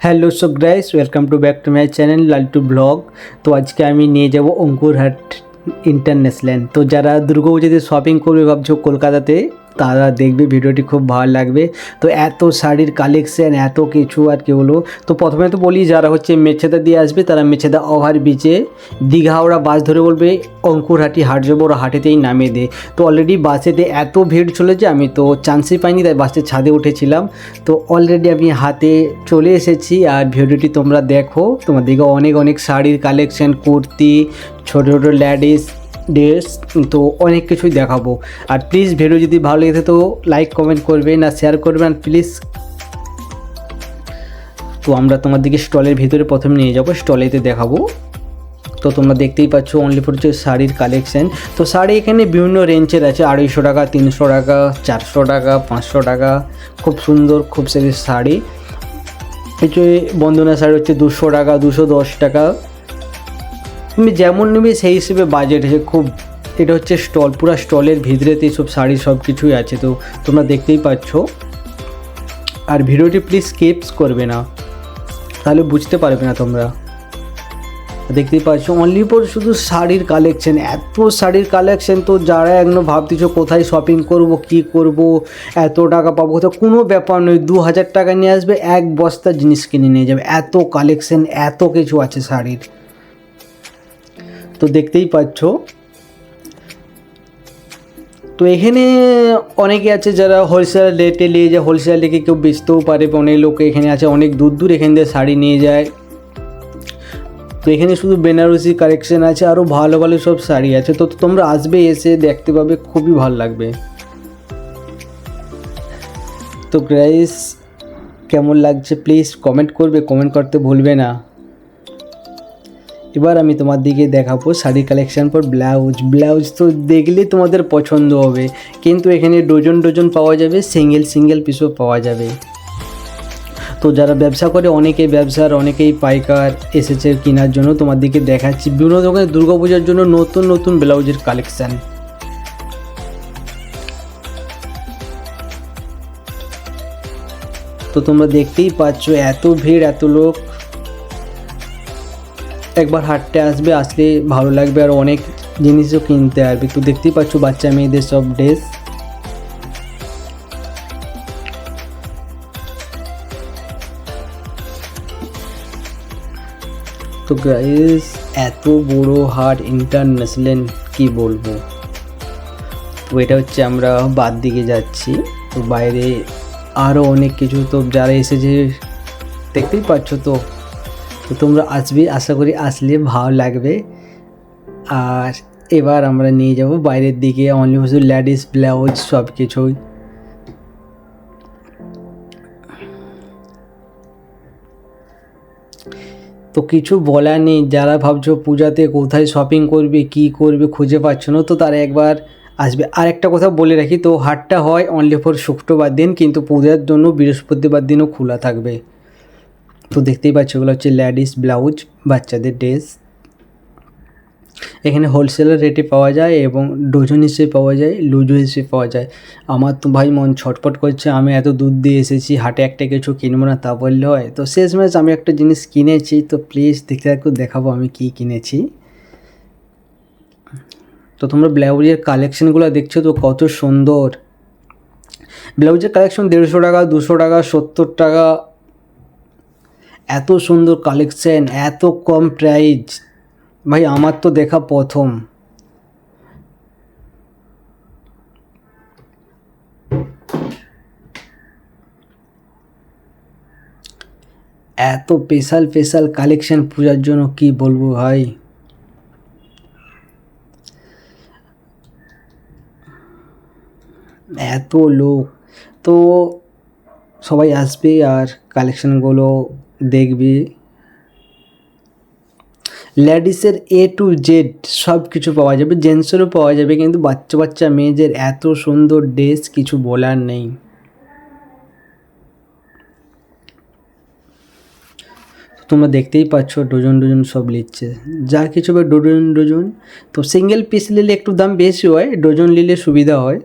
Hello so guys welcome to back to my channel Laltu blog তো আজকে আমি নিয়ে যাব অঙ্কুরহাট ইন্টারন্যাশনাল তো যারা দুর্গাপুজোতে শপিং করবে, ভাবছ কলকাতাতে তারা দেখবে, ভিডিওটি খুব ভালো লাগবে। তো এত শাড়ির কালেকশান এত কিছু আর কি বলব। তো প্রথমে তো বলি, যারা হচ্ছে মেছেদা দিয়ে আসবে, তারা মেছেদা ওভার বিচে দীঘাওড়া বাস ধরে বলবে, অঙ্কুরহাটি হাট যাব ওরা হাটেতেই নামিয়ে দে তো অলরেডি বাসেতে এত ভিড় চলেছে আমি তো চান্সই পাইনি, তাই বাসের ছাদে উঠেছিলাম। তো অলরেডি আমি হাতে চলে এসেছি, আর ভিডিওটি তোমরা দেখো। তোমাদেরকে অনেক অনেক শাড়ির কালেকশান কুর্তি, ছোটো ছোটো ল্যাডিস ড্রেস তো অনেক কিছুই দেখাবো। আর প্লিজ ভিডিও যদি ভালো লেগে তো লাইক কমেন্ট করবেন আর শেয়ার করবেন প্লিজ তো আমরা তোমার দিকে স্টলের ভিতরে প্রথমে নিয়ে যাব স্টলেতে দেখাবো। তো তোমরা দেখতেই পাচ্ছ অনলি ফর হচ্ছে শাড়ির কালেকশান তো শাড়ি এখানে বিভিন্ন রেঞ্জের আছে, আড়াইশো টাকা, তিনশো টাকা, চারশো টাকা, পাঁচশো টাকা। খুব সুন্দর, খুব সারি শাড়ি। কিছু বন্দনা শাড়ি হচ্ছে দুশো টাকা, দুশো দশ টাকা। তুমি যেমন নেবে সেই হিসেবে বাজেট আছে খুব এটা হচ্ছে স্টল পুরো স্টলের ভিতরেতে সব শাড়ি সব কিছুই আছে। তো তোমরা দেখতেই পাচ্ছ। আর ভিডিওটি প্লিজ স্কিপস করবে না। তাহলে বুঝতে পারবে না তোমরা। দেখতেই পাচ্ছ অনলি ফর শুধু শাড়ির কালেকশন এত শাড়ির কালেকশন তো যারা এখনও ভাবতেছো কোথায় শপিং করব, কি করব, এত টাকা পাবো কোথাও কোনো ব্যাপার নয়, দু হাজার টাকা নিয়ে আসবে, এক বস্তা জিনিস কিনে নিয়ে যাবে। এত কালেকশন এত কিছু আছে শাড়ির। তো দেখতেই পাচ্ছ। তো এখানে অনেকে আছে যারা হোলসেল রেটে নিয়ে যায় হোলসেল রেখে কেউ বেচতেও পারে অনেক লোক এখানে আছে, অনেক দূর দূর এখান থেকে শাড়ি নিয়ে যায়। তো এখানে শুধু বেনারসি কালেকশন আছে আরও ভালো ভালো সব শাড়ি আছে। তো তোমরা আসবে এসে দেখতে পাবে, খুবই ভালো লাগবে। তো গ্রাইস কেমন লাগছে? প্লিজ কমেন্ট করবে কমেন্ট করতে ভুলবে না। এবার আমি তোমার দিকে দেখাবো শাড়ি কালেকশান পর ব্লাউজ ব্লাউজ তো দেখলে তোমাদের পছন্দ হবে, কিন্তু এখানে ডজন ডজন পাওয়া যাবে সিঙ্গেল সিঙ্গেল পিসও পাওয়া যাবে। তো যারা ব্যবসা করে, অনেকেই ব্যবসার, অনেকেই পাইকার এসেছে কেনার জন্য তোমার দিকে দেখাচ্ছি। বিভিন্ন দোকানে দুর্গাপূজার জন্য নতুন নতুন ব্লাউজের কালেকশান তো তোমরা দেখতেই পাচ্ছ, এত ভিড়, এত লোক। একবার হাঁটতে আসবে, আসলে ভালো লাগবে আর অনেক জিনিসও কিনতে আসবে। তো দেখতেই পাচ্ছ বাচ্চা মেয়েদের সব ড্রেস। তো গাইস এত বড় হাট ইন্টারন্যাশনাল কি বলব? তো এটা হচ্ছে আমরা বাদ দিকে যাচ্ছি। তো বাইরে আরও অনেক কিছু, তো যারা এসেছে, দেখতেই পাচ্ছ তো তো তোমরা আসবে, আশা করি আসলে ভালো লাগবে। আর এবার আমরা নিয়ে যাব বাইরের দিকে অনলি শুধু লেডিস ব্লাউজ সব কিছুই তো কিছু বলার নেই, যারা ভাবছ পূজাতে কোথায় শপিং করবে, কি করবে খুঁজে পাচ্ছ না, তো তারা একবার আসবে। আর একটা কথা বলে রাখি, তো হাটটা হয় অনলি ফর শুক্রবার দিন, কিন্তু পূজার জন্য বৃহস্পতিবার দিনও খোলা থাকবে। তো দেখতেই পাচ্ছ, এগুলো হচ্ছে ল্যাডিস ব্লাউজ, বাচ্চাদের ড্রেস। এখানে হোলসেলের রেটে পাওয়া যায় এবং ডজন হিসেবে পাওয়া যায়, লুজো হিসেবে পাওয়া যায়। আমার তো ভাই মন ছটপট করছে, আমি এত দুধ দিয়ে এসেছি, হাটে একটা কিছু কিনবো না, তা বললে হয়। তো শেষমেশ আমি একটা জিনিস কিনেছি, তো প্লিজ দেখতে থাকো, দেখাবো আমি কী কিনেছি। তো তোমরা ব্লাউজের কালেকশনগুলো দেখছ তো কত সুন্দর। ব্লাউজের কালেকশন দেড়শো টাকা, দুশো টাকা, সত্তর টাকা এত সুন্দর কালেকশন এত কম প্রাইস ভাই, আমার তো দেখা প্রথম। এত স্পেশাল স্পেশাল কালেকশন পূজার জন্য কি বলব ভাই? এত লোক। তো সবাই আসবে আর কালেকশনগুলো দেখবে। লেডিসের এ টু জেড সব কিছু পাওয়া যাবে, জেন্টসেরও পাওয়া যাবে, কিন্তু বাচ্চা বাচ্চা মেয়েদের এত সুন্দর ড্রেস কিছু বলার নেই। তোমরা দেখতেই পাচ্ছ ডজন ডজন সব নিচ্ছে যা কিছু হবে ডজন ডজন। তো সিঙ্গেল পিস নিলে একটু দাম বেশি হয়, ডজন নিলে সুবিধা হয়।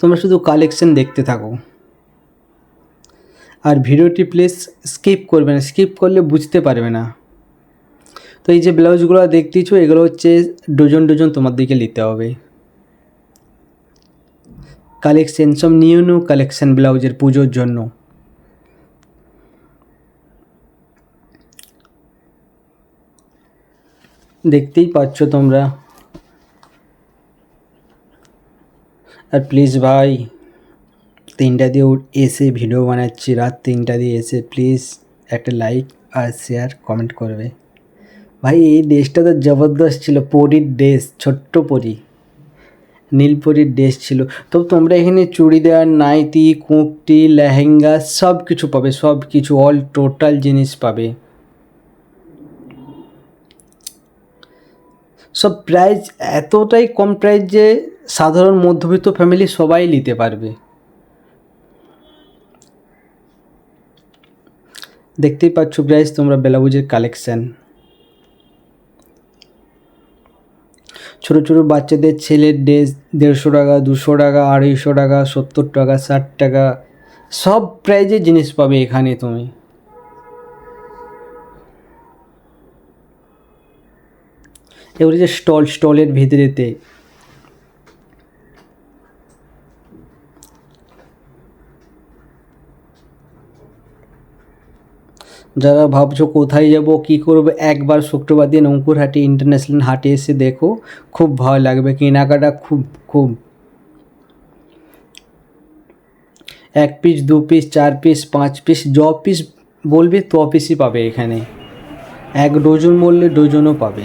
তোমরা শুধু কালেকশন দেখতে থাকো। আর ভিডিওটি প্লিজ স্কিপ করবে না স্কিপ করলে বুঝতে পারবে না। তো এই যে ব্লাউজগুলো দেখতেইছো এগুলো হচ্ছে ডজন ডজন তোমাদেরকে নিতে হবে। কালেকশন সব নিউ নিউ কালেকশন ব্লাউজের পুজোর জন্য। দেখতেই পাচ্ছ তোমরা। আর প্লিজ ভাই, তিনটা দিয়ে এসে ভিডিও বানাচ্ছি। রাত তিনটা দিয়ে এসে প্লিজ একটা লাইক আর শেয়ার কমেন্ট করবে। ভাই, এই ড্রেসটা তো জবরদস্ত ছিল, পরির ড্রেস ছোট্ট পরি। নীলপরির ড্রেস ছিল। তো তোমরা এখানে চুড়িদার, নাইটি, কুর্তি, লেহেঙ্গা সব কিছু পাবে সব কিছু অল টোটাল জিনিস পাবে। সব প্রাইস এতটাই কম প্রাইস যে সাধারণ মধ্যবিত্ত ফ্যামিলি সবাই নিতে পারবে। দেখতেই পাচ্ছ প্রাইস তোমরা ব্লাউজের কালেকশন ছোটো ছোটো বাচ্চাদের ছেলের ড্রেস দেড়শো টাকা, দুশো টাকা, আড়াইশো টাকা, সত্তর টাকা, ষাট টাকা, সব প্রাইজের জিনিস পাবে এখানে তুমি। এবারে যে স্টল, স্টলের ভিতরেতে। যারা ভাবছ কোথায় যাব, কি করব, একবার শুক্রবার দিন অঙ্কুর হাটে ইন্টারন্যাশনাল হাটে এসে দেখো, খুব ভালো লাগবে। কেনাকাটা খুব খুব। এক পিস দু পিস চার পিস পাঁচ পিস য পিস বলবে, ত পিসই পাবে এখানে। এক ডজন বললে ডজনও পাবে।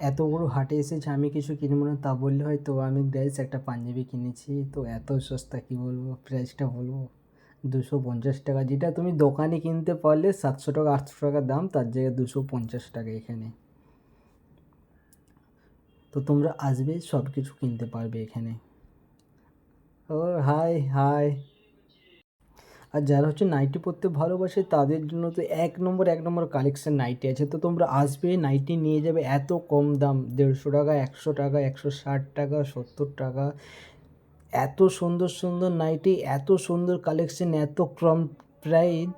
এত বড় হাটে এসেছে, আমি কিছু কিনবো না, তা বললে হয় তো আমি গ্রাইস একটা পাঞ্জাবি কিনেছি, তো এত সস্তা কী বলব প্রাইসটা বলব? দুশো পঞ্চাশ টাকা, যেটা তুমি দোকানে কিনতে পারলে সাতশো টাকা, আটশো টাকা দাম, তার জায়গায় দুশো পঞ্চাশ টাকা এখানে। তো তোমরা আসবে সব কিছু কিনতে পারবে এখানে। ও হাই হাই আর যারা হচ্ছে নাইটি পরতে ভালোবাসে, তাদের জন্য তো এক নম্বর এক নম্বর কালেকশন নাইটি আছে। তো তোমরা আসবে নাইটি নিয়ে যাবে এত কম দাম, দেড়শো টাকা, একশো টাকা, একশো ষাট টাকা, সত্তর টাকা। এত সুন্দর সুন্দর নাইটি এত সুন্দর কালেকশন এত কম প্রাইস